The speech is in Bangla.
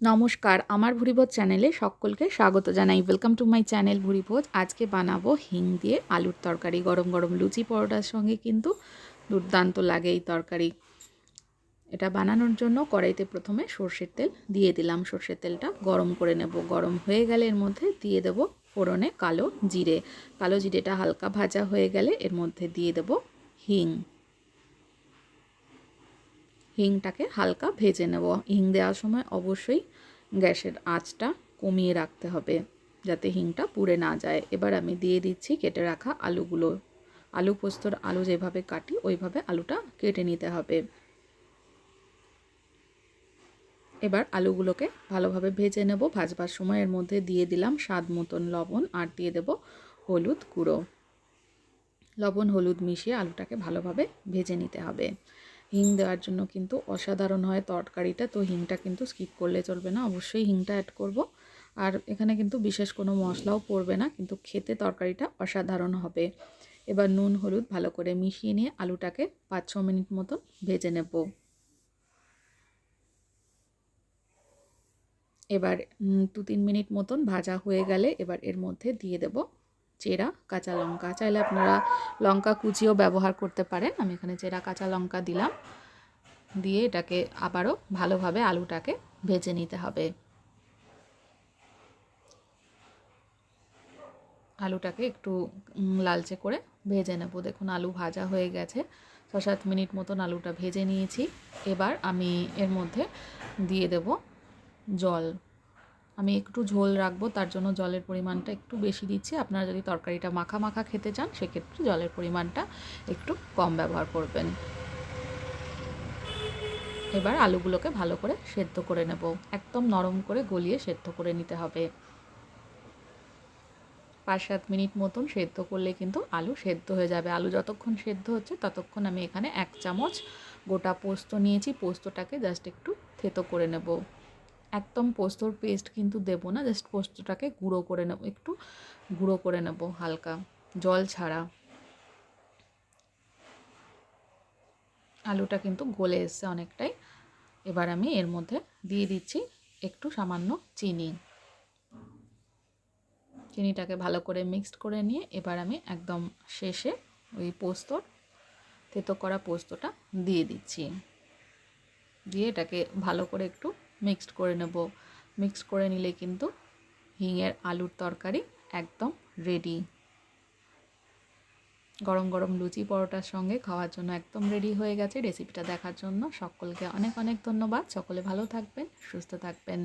নমস্কার, আমার ভুরিভোজ চ্যানেলে সকলকে স্বাগত জানাই। Welcome to my channel Bhuribhoj. আজকে বানাবো হিং দিয়ে আলুর তরকারি। গরম গরম লুচি পরোটার সঙ্গে কিন্তু দুর্দান্ত লাগে এই তরকারি। এটা বানানোর জন্য কড়াইতে প্রথমে সর্ষের তেল দিয়ে দিলাম। সর্ষের তেলটা গরম করে নেব। গরম হয়ে গেলে এর মধ্যে দিয়ে দেব ফোড়নে কালো জিরে। কালো জিরেটা হালকা ভাজা হয়ে গেলে এর মধ্যে দিয়ে দেব হিং। হিংটাকে হালকা ভেজে নেব। হিং দেওয়ার সময় অবশ্যই গ্যাসের আঁচটা কমিয়ে রাখতে হবে যাতে হিংটা পুড়ে না যায়। এবার আমি দিয়ে দিচ্ছি কেটে রাখা আলুগুলো। আলু পোস্তর আলু যেভাবে কাটি, ওইভাবে আলুটা কেটে নিতে হবে। এবার আলুগুলোকে ভালোভাবে ভেজে নেব। ভাজবার সময় এর মধ্যে দিয়ে দিলাম স্বাদ মতন লবণ আর দিয়ে দেব হলুদ গুঁড়ো। লবণ হলুদ মিশিয়ে আলুটাকে ভালোভাবে ভেজে নিতে হবে। হিং দেওয়ার জন্য কিন্তু অসাধারণ হয় তরকারিটা, তো হিংটা কিন্তু স্কিপ করলে চলবে না। অবশ্যই হিংটা অ্যাড করব। আর এখানে কিন্তু বিশেষ কোনো মশলাও পড়বে না, কিন্তু খেতে তরকারিটা অসাধারণ হবে। এবার নুন, হলুদ ভালো করে মিশিয়ে নিয়ে আলুটাকে পাঁচ ছ মিনিট মতন ভেজে নেব। এবার দু তিন মিনিট মতন ভাজা হয়ে গেলে এবার এর মধ্যে দিয়ে দেব চেরা, কাঁচা লঙ্কা। চাইলে আপনারা লঙ্কা কুচিও ব্যবহার করতে পারেন। আমি এখানে চেরা, কাঁচা লঙ্কা দিলাম। দিয়ে এটাকে আবারও ভালোভাবে আলুটাকে ভেজে নিতে হবে। আলুটাকে একটু লালচে করে ভেজে নেব। দেখুন, আলু ভাজা হয়ে গেছে। ছ সাত মিনিট মতন আলুটা ভেজে নিয়েছি। এবার আমি এর মধ্যে দিয়ে দেব জল। আমি একটু ঝোল রাখব, তার জন্য জলের পরিমাণটা একটু বেশি দিচ্ছি। আপনারা যদি তরকারিটা মাখা মাখা খেতে চান, সেক্ষেত্রে জলের পরিমাণটা একটু কম ব্যবহার করবেন। এবার আলুগুলোকে ভালো করে সেদ্ধ করে নেব। একদম নরম করে গলিয়ে সেদ্ধ করে নিতে হবে। পাঁচ সাত মিনিট মতন সেদ্ধ করলে কিন্তু আলু সেদ্ধ হয়ে যাবে। আলু যতক্ষণ সেদ্ধ হচ্ছে, ততক্ষণ আমি এখানে এক চামচ গোটা পোস্ত নিয়েছি। পোস্তটাকে জাস্ট একটু থেতো করে নেব। একদম পোস্তর পেস্ট কিন্তু দেবো না জাস্ট পোস্তটাকে গুঁড়ো করে নেব, একটু গুঁড়ো করে নেব হালকা, জল ছাড়া। আলুটা কিন্তু গলে এসছে অনেকটাই। এবার আমি এর মধ্যে দিয়ে দিচ্ছি একটু সামান্য চিনি। চিনিটাকে ভালো করে মিক্সড করে নিয়ে এবার আমি একদম শেষে ওই পোস্তর, তেতো করা পোস্তটা দিয়ে দিচ্ছি। দিয়ে এটাকে ভালো করে একটু মিক্সড করে নেব। মিক্স করে নিলে কিন্তু হিঙের আলুর তরকারি একদম রেডি গরম গরম লুচি পরোটার সঙ্গে খাওয়ার জন্য একদম রেডি হয়ে গেছে। রেসিপিটা দেখার জন্য সকলকে অনেক অনেক ধন্যবাদ। সকলে ভালো থাকবেন, সুস্থ থাকবেন।